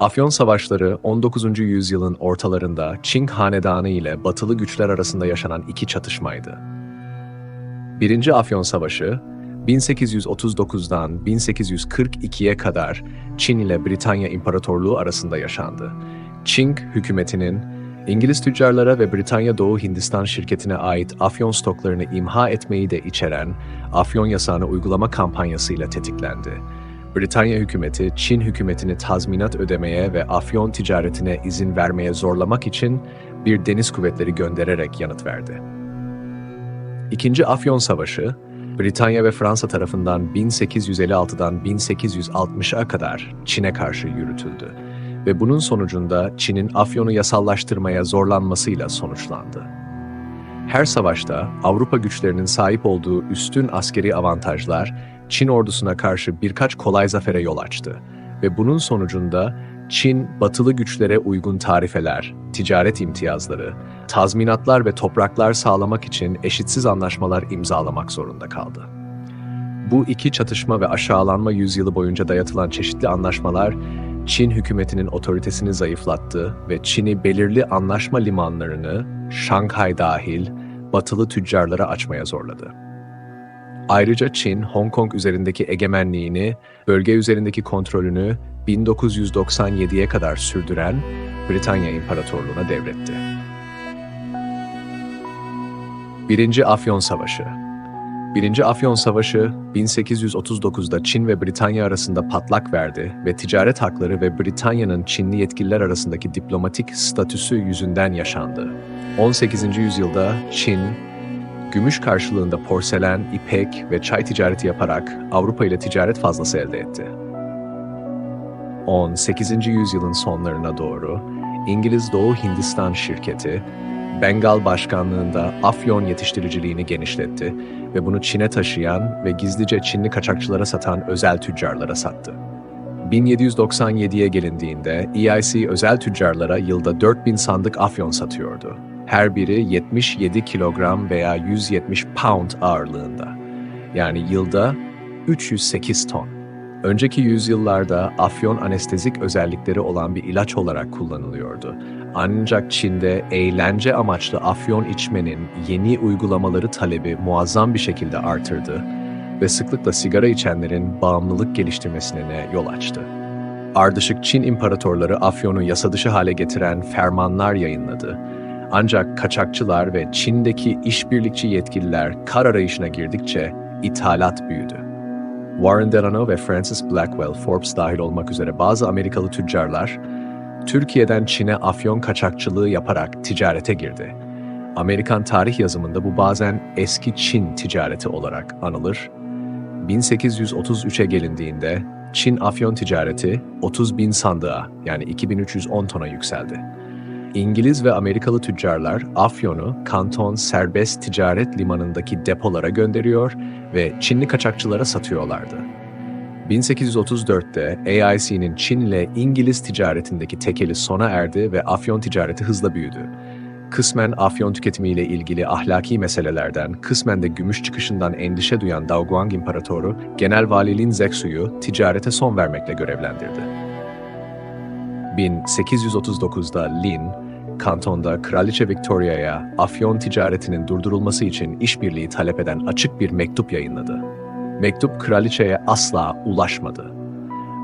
Afyon Savaşları 19. yüzyılın ortalarında Çing Hanedanı ile batılı güçler arasında yaşanan iki çatışmaydı. Birinci Afyon Savaşı, 1839'dan 1842'ye kadar Çin ile Britanya İmparatorluğu arasında yaşandı. Çing hükümetinin İngiliz tüccarlara ve Britanya Doğu Hindistan şirketine ait afyon stoklarını imha etmeyi de içeren afyon yasağını uygulama kampanyasıyla tetiklendi. Britanya hükümeti Çin hükümetini tazminat ödemeye ve afyon ticaretine izin vermeye zorlamak için bir deniz kuvvetleri göndererek yanıt verdi. İkinci Afyon Savaşı, Britanya ve Fransa tarafından 1856'dan 1860'a kadar Çin'e karşı yürütüldü ve bunun sonucunda Çin'in Afyon'u yasallaştırmaya zorlanmasıyla sonuçlandı. Her savaşta Avrupa güçlerinin sahip olduğu üstün askeri avantajlar Çin ordusuna karşı birkaç kolay zafere yol açtı ve bunun sonucunda Çin batılı güçlere uygun tarifeler, ticaret imtiyazları, tazminatlar ve topraklar sağlamak için eşitsiz anlaşmalar imzalamak zorunda kaldı. Bu iki çatışma ve aşağılanma yüzyılı boyunca dayatılan çeşitli anlaşmalar Çin hükümetinin otoritesini zayıflattı ve Çin'i belirli anlaşma limanlarını, Şanghay dahil, batılı tüccarlara açmaya zorladı. Ayrıca Çin, Hong Kong üzerindeki egemenliğini, bölge üzerindeki kontrolünü 1997'ye kadar sürdüren Britanya İmparatorluğu'na devretti. Birinci Afyon Savaşı Birinci Afyon Savaşı 1839'da Çin ve Britanya arasında patlak verdi ve ticaret hakları ve Britanya'nın Çinli yetkililer arasındaki diplomatik statüsü yüzünden yaşandı. 18. yüzyılda Çin, gümüş karşılığında porselen, ipek ve çay ticareti yaparak Avrupa ile ticaret fazlası elde etti. 18. yüzyılın sonlarına doğru İngiliz Doğu Hindistan şirketi Bengal başkanlığında afyon yetiştiriciliğini genişletti ve bunu Çin'e taşıyan ve gizlice Çinli kaçakçılara satan özel tüccarlara sattı. 1797'ye gelindiğinde EIC özel tüccarlara yılda 4000 sandık afyon satıyordu. Her biri 77 kilogram veya 170 pound ağırlığında. Yani yılda 308 ton. Önceki yüzyıllarda afyon anestezik özellikleri olan bir ilaç olarak kullanılıyordu. Ancak Çin'de eğlence amaçlı afyon içmenin yeni uygulamaları talebi muazzam bir şekilde artırdı ve sıklıkla sigara içenlerin bağımlılık geliştirmesine yol açtı. Ardışık Çin imparatorları afyonu yasa dışı hale getiren fermanlar yayınladı. Ancak kaçakçılar ve Çin'deki işbirlikçi yetkililer kar arayışına girdikçe ithalat büyüdü. Warren Delano ve Francis Blackwell, Forbes dahil olmak üzere bazı Amerikalı tüccarlar, Türkiye'den Çin'e afyon kaçakçılığı yaparak ticarete girdi. Amerikan tarih yazımında bu bazen eski Çin ticareti olarak anılır. 1833'e gelindiğinde Çin afyon ticareti 30 bin sandığa yani 2310 tona yükseldi. İngiliz ve Amerikalı tüccarlar afyonu Kanton Serbest Ticaret Limanı'ndaki depolara gönderiyor ve Çinli kaçakçılara satıyorlardı. 1834'te AIC'nin Çin ile İngiliz ticaretindeki tekeli sona erdi ve afyon ticareti hızla büyüdü. Kısmen afyon tüketimiyle ilgili ahlaki meselelerden, kısmen de gümüş çıkışından endişe duyan Daoguang İmparatoru, Genel Vali Lin Zexu'yu ticarete son vermekle görevlendirdi. 1839'da Lin, kantonda Kraliçe Victoria'ya afyon ticaretinin durdurulması için işbirliği talep eden açık bir mektup yayınladı. Mektup kraliçeye asla ulaşmadı.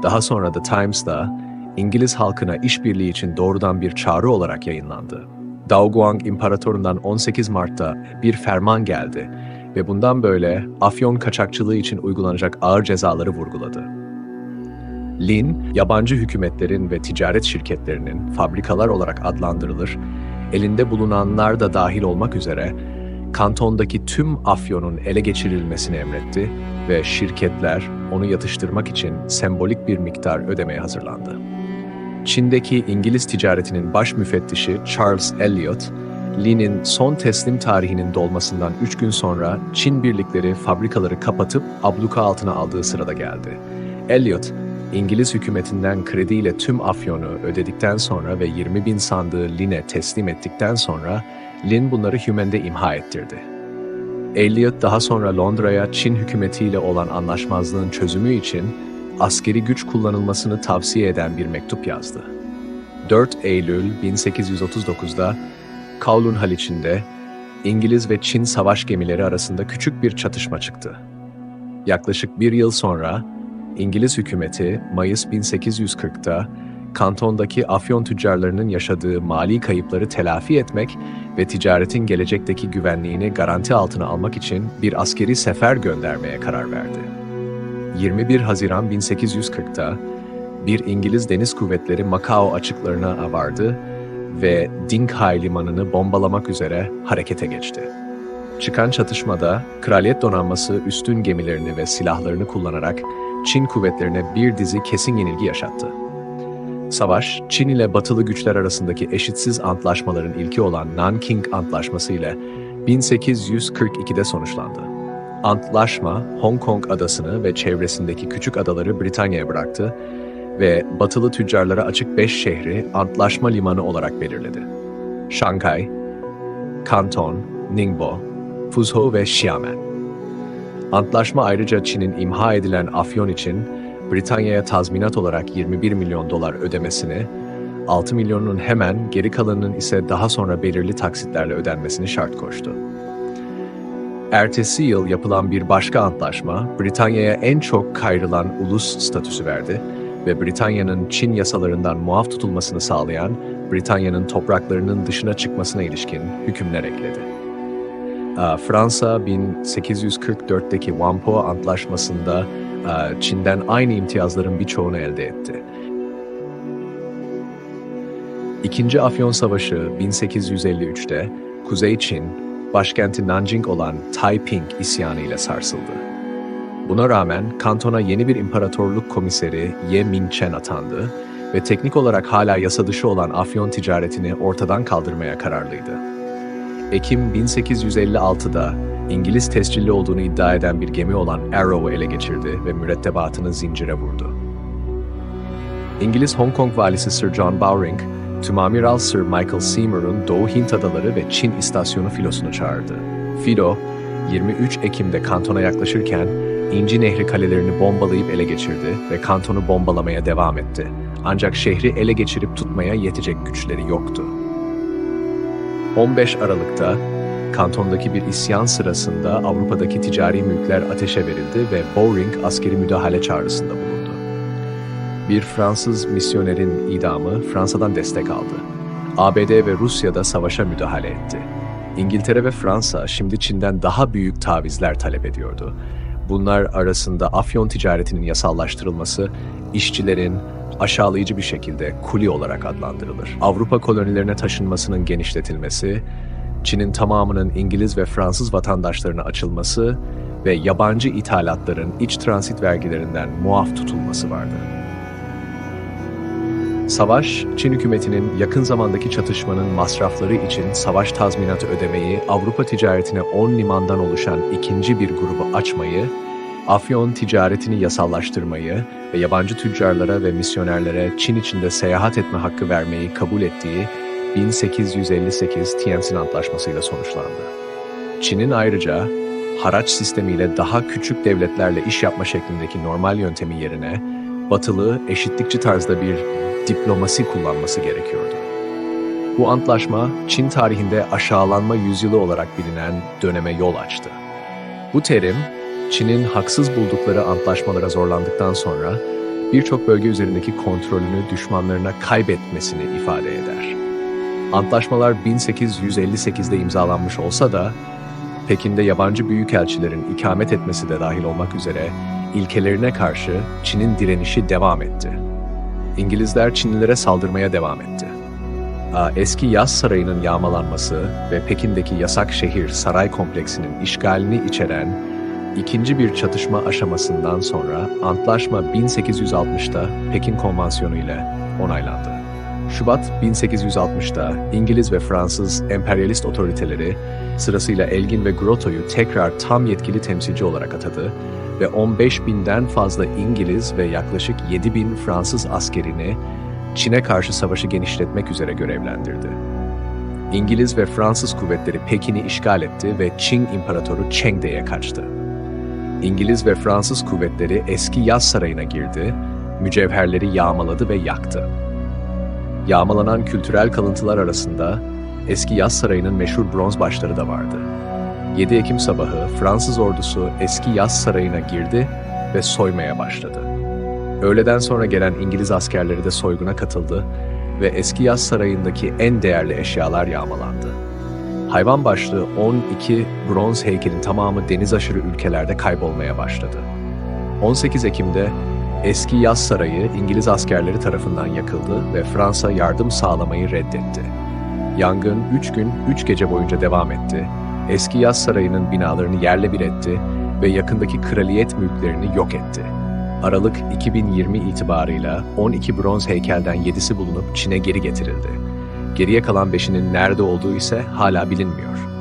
Daha sonra The Times'da İngiliz halkına işbirliği için doğrudan bir çağrı olarak yayınlandı. Daoguang İmparatorundan 18 Mart'ta bir ferman geldi ve bundan böyle afyon kaçakçılığı için uygulanacak ağır cezaları vurguladı. Lin, yabancı hükümetlerin ve ticaret şirketlerinin fabrikalar olarak adlandırılır, elinde bulunanlar da dahil olmak üzere kantondaki tüm afyonun ele geçirilmesini emretti ve şirketler onu yatıştırmak için sembolik bir miktar ödemeye hazırlandı. Çin'deki İngiliz ticaretinin baş müfettişi Charles Elliot, Lin'in son teslim tarihinin dolmasından 3 gün sonra Çin birlikleri fabrikaları kapatıp abluka altına aldığı sırada geldi. Elliot, İngiliz hükümetinden krediyle tüm afyonu ödedikten sonra ve 20 bin sandığı Lin'e teslim ettikten sonra Lin bunları Hümen'de imha ettirdi. Elliot daha sonra Londra'ya Çin hükümetiyle olan anlaşmazlığın çözümü için askeri güç kullanılmasını tavsiye eden bir mektup yazdı. 4 Eylül 1839'da Kowloon Haliç'inde İngiliz ve Çin savaş gemileri arasında küçük bir çatışma çıktı. Yaklaşık bir yıl sonra İngiliz hükümeti Mayıs 1840'da kantondaki afyon tüccarlarının yaşadığı mali kayıpları telafi etmek ve ticaretin gelecekteki güvenliğini garanti altına almak için bir askeri sefer göndermeye karar verdi. 21 Haziran 1840'da bir İngiliz deniz kuvvetleri Macao açıklarına vardı ve Dinghai limanını bombalamak üzere harekete geçti. Çıkan çatışmada Kraliyet Donanması üstün gemilerini ve silahlarını kullanarak Çin kuvvetlerine bir dizi kesin yenilgi yaşattı. Savaş, Çin ile batılı güçler arasındaki eşitsiz antlaşmaların ilki olan Nanking Antlaşması ile 1842'de sonuçlandı. Antlaşma, Hong Kong adasını ve çevresindeki küçük adaları Britanya'ya bıraktı ve batılı tüccarlara açık 5 şehri antlaşma limanı olarak belirledi. Şanghay, Kanton, Ningbo, Fuzhou ve Xiamen. Antlaşma ayrıca Çin'in imha edilen afyon için Britanya'ya tazminat olarak 21 milyon dolar ödemesini, 6 milyonun hemen geri kalanının ise daha sonra belirli taksitlerle ödenmesini şart koştu. Ertesi yıl yapılan bir başka antlaşma, Britanya'ya en çok kayrılan ulus statüsü verdi ve Britanya'nın Çin yasalarından muaf tutulmasını sağlayan, Britanya'nın topraklarının dışına çıkmasına ilişkin hükümler ekledi. Fransa 1844'teki Wampo Antlaşması'nda Çin'den aynı imtiyazların birçoğunu elde etti. İkinci Afyon Savaşı 1853'te Kuzey Çin, başkenti Nanjing olan Taiping isyanı ile sarsıldı. Buna rağmen kantona yeni bir imparatorluk komiseri Ye Mingchen atandı ve teknik olarak hala yasa dışı olan afyon ticaretini ortadan kaldırmaya kararlıydı. Ekim 1856'da İngiliz tescilli olduğunu iddia eden bir gemi olan Arrow'u ele geçirdi ve mürettebatını zincire vurdu. İngiliz Hong Kong valisi Sir John Bowring, Tümamiral Sir Michael Seymour'un Doğu Hint Adaları ve Çin istasyonu filosunu çağırdı. Filo, 23 Ekim'de kantona yaklaşırken İnci Nehri kalelerini bombalayıp ele geçirdi ve kantonu bombalamaya devam etti. Ancak şehri ele geçirip tutmaya yetecek güçleri yoktu. 15 Aralık'ta kantondaki bir isyan sırasında Avrupa'daki ticari mülkler ateşe verildi ve Bowring askeri müdahale çağrısında bulundu. Bir Fransız misyonerin idamı Fransa'dan destek aldı. ABD ve Rusya da savaşa müdahale etti. İngiltere ve Fransa şimdi Çin'den daha büyük tavizler talep ediyordu. Bunlar arasında afyon ticaretinin yasallaştırılması, işçilerin aşağılayıcı bir şekilde kuli olarak adlandırılır. Avrupa kolonilerine taşınmasının genişletilmesi, Çin'in tamamının İngiliz ve Fransız vatandaşlarına açılması ve yabancı ithalatların iç transit vergilerinden muaf tutulması vardı. Savaş, Çin hükümetinin yakın zamandaki çatışmanın masrafları için savaş tazminatı ödemeyi, Avrupa ticaretine 10 limandan oluşan ikinci bir grubu açmayı, Afyon ticaretini yasallaştırmayı ve yabancı tüccarlara ve misyonerlere Çin içinde seyahat etme hakkı vermeyi kabul ettiği 1858 Tientsin Antlaşması ile sonuçlandı. Çin'in ayrıca haraç sistemiyle daha küçük devletlerle iş yapma şeklindeki normal yöntemi yerine batılı, eşitlikçi tarzda bir diplomasi kullanması gerekiyordu. Bu antlaşma Çin tarihinde aşağılanma yüzyılı olarak bilinen döneme yol açtı. Bu terim, Çin'in haksız buldukları antlaşmalara zorlandıktan sonra birçok bölge üzerindeki kontrolünü düşmanlarına kaybetmesini ifade eder. Antlaşmalar 1858'de imzalanmış olsa da Pekin'de yabancı büyükelçilerin ikamet etmesi de dahil olmak üzere ilkelerine karşı Çin'in direnişi devam etti. İngilizler Çinlilere saldırmaya devam etti. Eski Yaz Sarayı'nın yağmalanması ve Pekin'deki yasak şehir saray kompleksinin işgalini içeren ikinci bir çatışma aşamasından sonra antlaşma 1860'da Pekin Konvansiyonu ile onaylandı. Şubat 1860'da İngiliz ve Fransız emperyalist otoriteleri sırasıyla Elgin ve Grotto'yu tekrar tam yetkili temsilci olarak atadı ve 15 binden fazla İngiliz ve yaklaşık 7 bin Fransız askerini Çin'e karşı savaşı genişletmek üzere görevlendirdi. İngiliz ve Fransız kuvvetleri Pekin'i işgal etti ve Çin İmparatoru Chengde'ye kaçtı. İngiliz ve Fransız kuvvetleri eski yaz sarayına girdi, mücevherleri yağmaladı ve yaktı. Yağmalanan kültürel kalıntılar arasında eski yaz sarayının meşhur bronz başları da vardı. 7 Ekim sabahı Fransız ordusu eski yaz sarayına girdi ve soymaya başladı. Öğleden sonra gelen İngiliz askerleri de soyguna katıldı ve eski yaz sarayındaki en değerli eşyalar yağmalandı. Hayvan başlı 12 bronz heykelin tamamı deniz aşırı ülkelerde kaybolmaya başladı. 18 Ekim'de eski yaz sarayı İngiliz askerleri tarafından yakıldı ve Fransa yardım sağlamayı reddetti. Yangın 3 gün 3 gece boyunca devam etti. Eski yaz sarayının binalarını yerle bir etti ve yakındaki kraliyet mülklerini yok etti. Aralık 2020 itibarıyla 12 bronz heykelden 7'si bulunup Çin'e geri getirildi. Geriye kalan 5'inin nerede olduğu ise hala bilinmiyor.